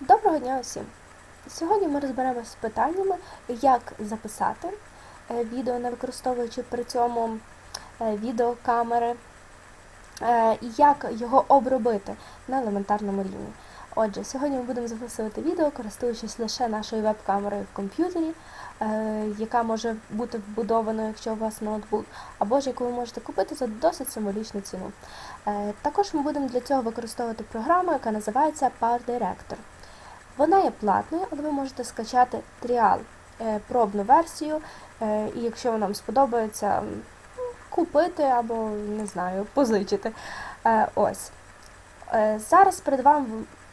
Доброго дня усім! Сьогодні ми розберемося з питаннями, як записати е, відео, не використовуючи при цьому е, відеокамери, е, і як його обробити на елементарному рівні. Отже, сьогодні ми будемо записувати відео, користуючись лише нашою веб-камерою в комп'ютері, яка може бути вбудованою, якщо у вас ноутбук, або ж яку ви можете купити за досить символічну ціну. Також ми будемо для цього використовувати програму, яка називається Power Director. Вона є платною, але ви можете скачати тріал, е, пробну версію, е, і якщо вам сподобається, купити або, не знаю, позичити. Е, ось. Зараз перед вами,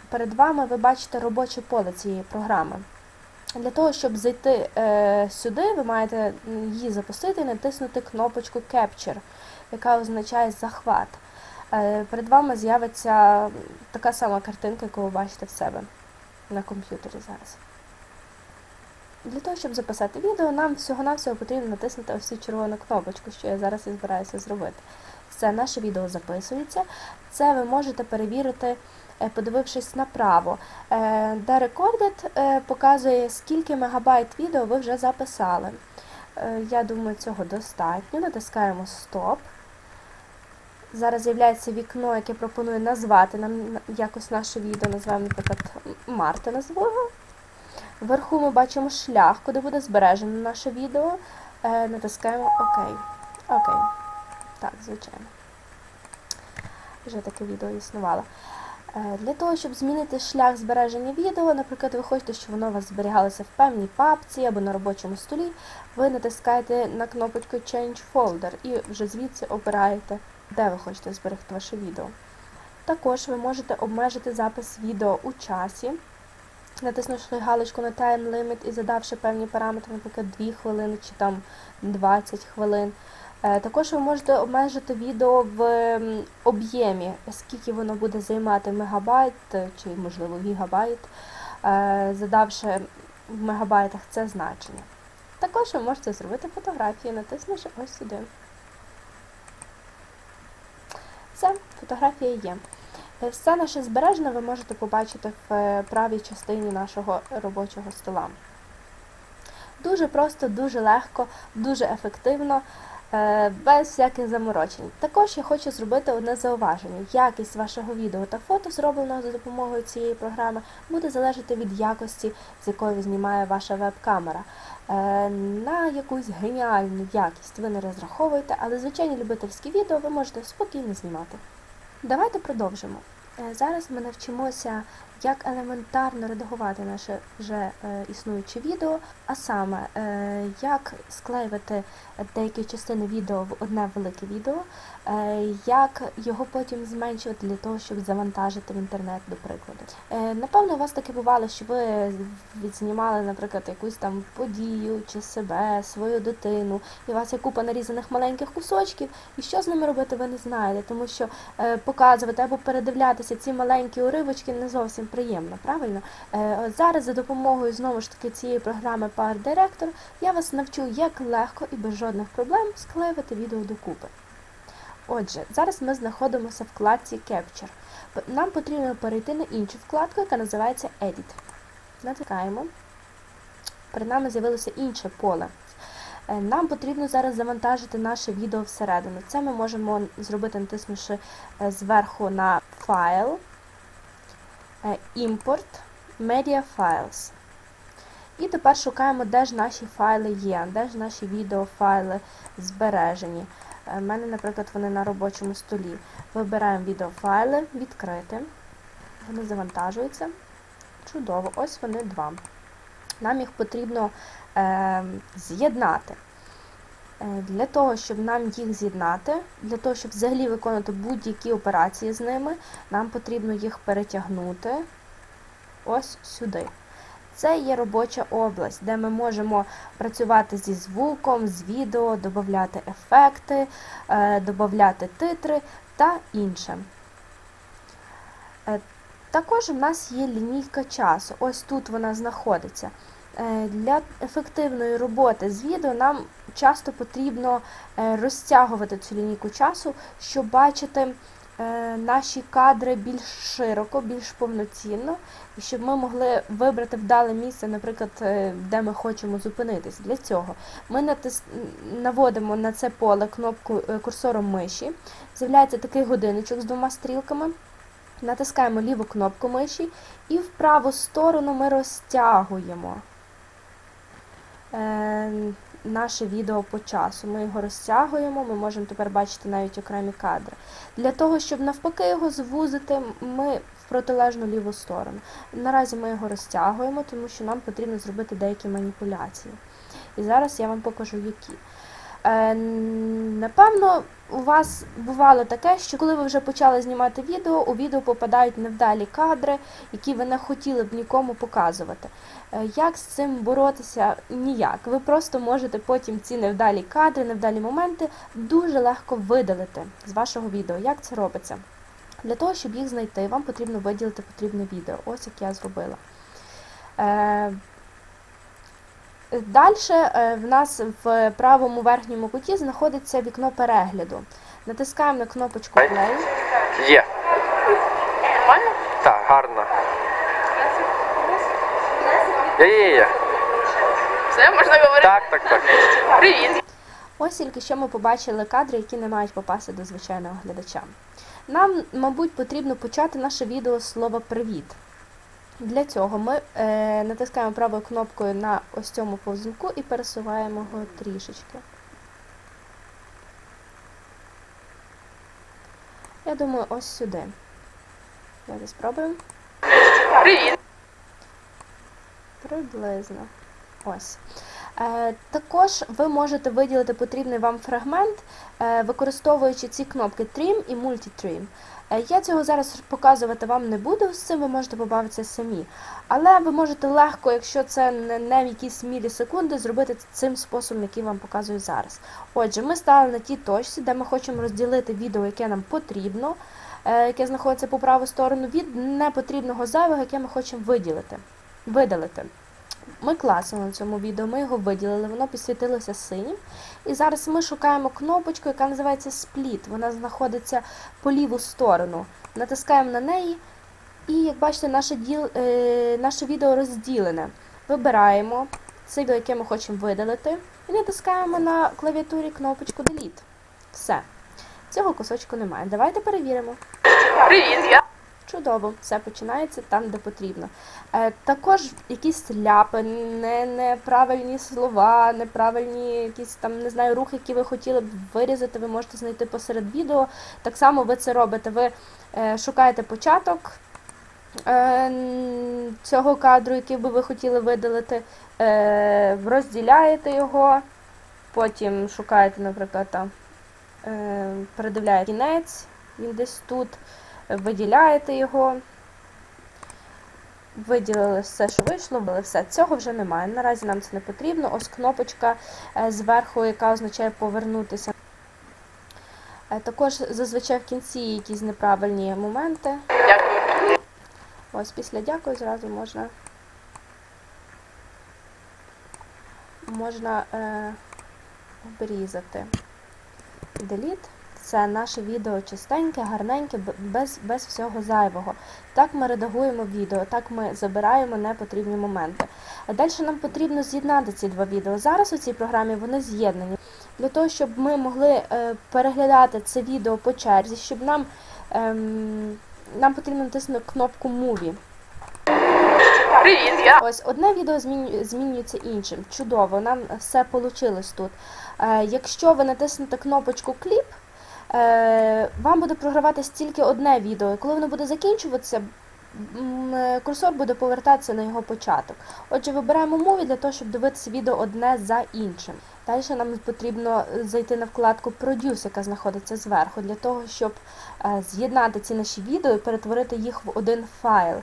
перед вами ви бачите робоче поле цієї програми. Для того, щоб зайти сюди, ви маєте її запустити і натиснути кнопочку Capture, яка означає захват. Перед вами з'явиться така сама картинка, яку ви бачите в себе на комп'ютері зараз. Для того, щоб записати відео, нам всього-навсього потрібно натиснути ось цю червону кнопочку, що я зараз і збираюся зробити. Це наше відео записується. Це ви можете перевірити, е, подивившись направо. Е, де е, показує, скільки мегабайт відео ви вже записали. Я думаю, цього достатньо. Натискаємо Стоп. Зараз з'являється вікно, яке пропонує назвати нам якось наше відео, називаємо, наприклад, Марта назву Вверху ми бачимо шлях, куди буде збережено наше відео. Е, натискаємо ОК. Окей. Так, звичайно. Вже таке відео існувало. Е, для того, щоб змінити шлях збереження відео, наприклад, ви хочете, щоб воно у вас зберігалося в певній папці або на робочому столі, ви натискаєте на кнопочку Change Folder і вже звідси обираєте де ви хочете зберегти ваше відео. Також ви можете обмежити запис відео у часі, натиснувши галочку на Time Limit і задавши певні параметри, наприклад, 2 хвилини чи там 20 хвилин. Е, також ви можете обмежити відео в об'ємі, скільки воно буде займати мегабайт чи, можливо, гігабайт, е, задавши в мегабайтах це значення. Також ви можете зробити фотографії, натиснувши ось сюди. Все, фотографія є. Е, все наше збережене ви можете побачити в е, правій частині нашого робочого стола. Дуже просто, дуже легко, дуже ефективно, без всяких заморочень. Також я хочу зробити одне зауваження. Якість вашого відео та фото, зробленого за допомогою цієї програми, буде залежати від якості, з якої знімає ваша веб-камера. Е, на якусь геніальну якість ви не розраховуєте, але звичайні любительські відео ви можете спокійно знімати. Давайте продовжимо. Е, зараз ми навчимося, як елементарно редагувати наше вже е, існуюче відео, а саме, як склеювати деякі частини відео в одне велике відео, як його потім зменшувати для того, щоб завантажити в інтернет, до прикладу. Напевно, у вас таке бувало, що ви відзнімали, наприклад, якусь там подію чи себе, свою дитину, і у вас є купа нарізаних маленьких кусочків, і що з ними робити, ви не знаєте, тому що е, показувати або передивлятися ці маленькі уривочки не зовсім приємно, правильно? Е, зараз за допомогою знову ж таки цієї програми Power Director я вас навчу, як легко і без жодних проблем склеювати відео докупи. Отже, зараз ми знаходимося в вкладці Capture. Нам потрібно перейти на іншу вкладку, яка називається Edit. Натикаємо. Перед нами з'явилося інше поле. Е, нам потрібно зараз завантажити наше відео всередину. Це ми можемо зробити, натиснувши е, зверху на файл, Import, Media Files. І тепер шукаємо, де ж наші файли є, де ж наші відеофайли збережені. У мене, наприклад, вони на робочому столі. Вибираємо відеофайли, відкрити. Вони завантажуються. Чудово, ось вони два. Нам їх потрібно е, з'єднати. Е, для того, щоб нам їх з'єднати, для того, щоб взагалі виконати будь-які операції з ними, нам потрібно їх перетягнути ось сюди. Це є робоча область, де ми можемо працювати зі звуком, з відео, додати ефекти, е, додати титри та інше. Е, також у нас є лінійка часу. Ось тут вона знаходиться. Для ефективної роботи з відео нам часто потрібно розтягувати цю лінійку часу, щоб бачити е, наші кадри більш широко, більш повноцінно, і щоб ми могли вибрати вдале місце, наприклад, е, де ми хочемо зупинитись. Для цього ми натис... наводимо на це поле кнопку е, курсором миші. З'являється такий годинничок з двома стрілками. Натискаємо ліву кнопку миші і в праву сторону ми розтягуємо е, наше відео по часу. Ми його розтягуємо, ми можемо тепер бачити навіть окремі кадри. Для того, щоб навпаки його звузити, ми в протилежну ліву сторону. Наразі ми його розтягуємо, тому що нам потрібно зробити деякі маніпуляції. І зараз я вам покажу, які. Е, напевно, у вас бувало таке, що коли ви вже почали знімати відео, у відео попадають невдалі кадри, які ви не хотіли б нікому показувати. Е, як з цим боротися? Ніяк. Ви просто можете потім ці невдалі кадри, невдалі моменти дуже легко видалити з вашого відео. Як це робиться? Для того, щоб їх знайти, вам потрібно виділити потрібне відео. Ось як я зробила. Е, Далі в нас в правому верхньому куті знаходиться вікно перегляду. Натискаємо на кнопочку. Play. Є. Нормально? Так, гарно. Є, є, є. Все, можна говорити? Так, так, так. Привіт. Ось тільки що ми побачили кадри, які не мають попасти до звичайного глядача. Нам, мабуть, потрібно почати наше відео з слова Привіт. Для цього ми е, натискаємо правою кнопкою на ось цьому повзунку і пересуваємо його трішечки. Я думаю, ось сюди. Давайте спробуємо. Привіт. Приблизно. Ось. Е, також ви можете виділити потрібний вам фрагмент, е, використовуючи ці кнопки Trim і Multitrim. Е, я цього зараз показувати вам не буду, з цим ви можете побавитися самі. Але ви можете легко, якщо це не, в якісь мілісекунди, зробити цим способом, який вам показую зараз. Отже, ми стали на тій точці, де ми хочемо розділити відео, яке нам потрібно, яке знаходиться по праву сторону, від непотрібного зайвого, яке ми хочемо виділити, видалити. Ми класили на цьому відео, ми його виділили, воно підсвітилося синім. І зараз ми шукаємо кнопочку, яка називається Split. Вона знаходиться по ліву сторону. Натискаємо на неї, і, як бачите, наше, діл, е, наше відео розділене. Вибираємо відео, яке ми хочемо видалити, і натискаємо на клавіатурі кнопочку Delete. Все. Цього кусочку немає. Давайте перевіримо. Привіт, я. Чудово, все починається там, де потрібно. Е, також якісь ляпи, не, неправильні слова, неправильні якісь там, не знаю, рухи, які ви хотіли б вирізати, ви можете знайти посеред відео. Так само ви це робите. Ви е, шукаєте початок е, цього кадру, який би ви хотіли видалити, розділяєте його, потім шукаєте, наприклад, передивляєте кінець, він десь тут виділяєте його. Виділили все, що вийшло, вбили все. Цього вже немає. Наразі нам це не потрібно. Ось кнопочка е, зверху, яка означає повернутися. Е, Також зазвичай в кінці якісь неправильні моменти. Ось після дякую зразу можна. Можна е, обрізати. Delete. Це наше відео чистеньке, гарненьке, без, без всього зайвого. Так ми редагуємо відео, так ми забираємо непотрібні моменти. А далі нам потрібно з'єднати ці два відео. Зараз у цій програмі вони з'єднані. Для того, щоб ми могли е, переглядати це відео по черзі, щоб нам, ем, нам потрібно натиснути кнопку Movie. Привіт, я. Ось одне відео зміню- змінюється іншим. Чудово, нам все вийшло тут. Е, якщо ви натиснете кнопочку Кліп, вам буде програватися тільки одне відео. І коли воно буде закінчуватися, е, курсор буде повертатися на його початок. Отже, вибираємо мові для того, щоб дивитися відео одне за іншим. Далі нам потрібно зайти на вкладку Produce, яка знаходиться зверху, для того, щоб е, з'єднати ці наші відео і перетворити їх в один файл.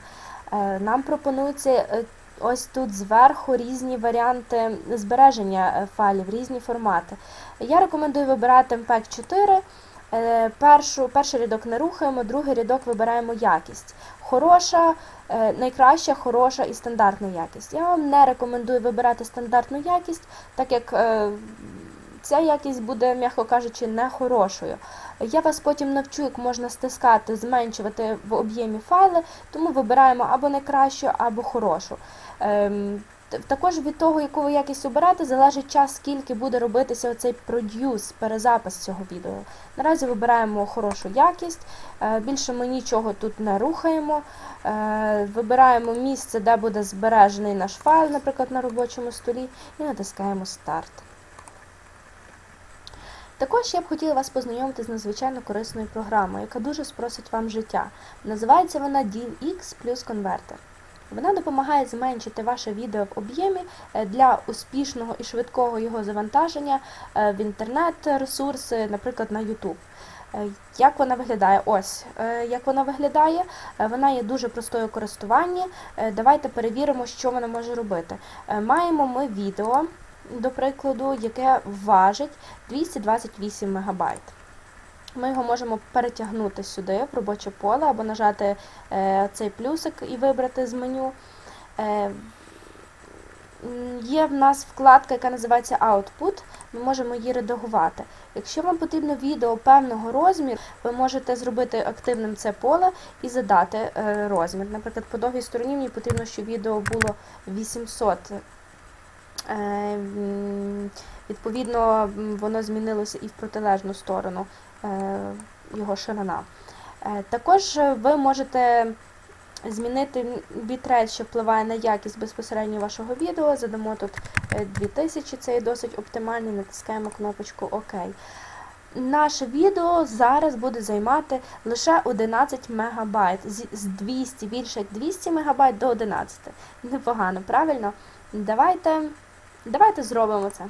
Е, Нам пропонується е, ось тут зверху різні варіанти збереження е, файлів, різні формати. Я рекомендую вибирати MPEG 4. Е, Першу, перший рядок не рухаємо, другий рядок вибираємо якість. Хороша, е, найкраща, хороша і стандартна якість. Я вам не рекомендую вибирати стандартну якість, так як е, ця якість буде, м'яко кажучи, не хорошою. Я вас потім навчу, як можна стискати, зменшувати в об'ємі файли, тому вибираємо або найкращу, або хорошу. Також від того, яку ви якість оберете, залежить час, скільки буде робитися оцей продюс, перезапис цього відео. Наразі вибираємо хорошу якість, е, більше ми нічого тут не рухаємо. Е, Вибираємо місце, де буде збережений наш файл, наприклад, на робочому столі, і натискаємо Старт. Також я б хотіла вас познайомити з надзвичайно корисною програмою, яка дуже спросить вам життя. Називається вона DivX плюс конвертер. Вона допомагає зменшити ваше відео в об'ємі е, для успішного і швидкого його завантаження е, в інтернет-ресурси, наприклад, на YouTube. Е, Як вона виглядає? Ось як вона виглядає. Вона є дуже простою у користуванні. Давайте перевіримо, що вона може робити. Маємо ми відео, до прикладу, яке важить 228 МБ. Ми його можемо перетягнути сюди, в робоче поле, або нажати е, цей плюсик і вибрати з меню. Е, Є в нас вкладка, яка називається Output. Ми можемо її редагувати. Якщо вам потрібно відео певного розміру, ви можете зробити активним це поле і задати е, розмір. Наприклад, по довгій стороні мені потрібно, щоб відео було 800. Е, Відповідно, воно змінилося і в протилежну сторону його ширина. Е, Також е, ви можете змінити бітрейт, що впливає на якість безпосередньо вашого відео. Задамо тут е, 2000, це є досить оптимальний, натискаємо кнопочку ОК. Наше відео зараз буде займати лише 11 МБ, з 200, більше 200 МБ до 11. Непогано, правильно? Давайте, давайте зробимо це.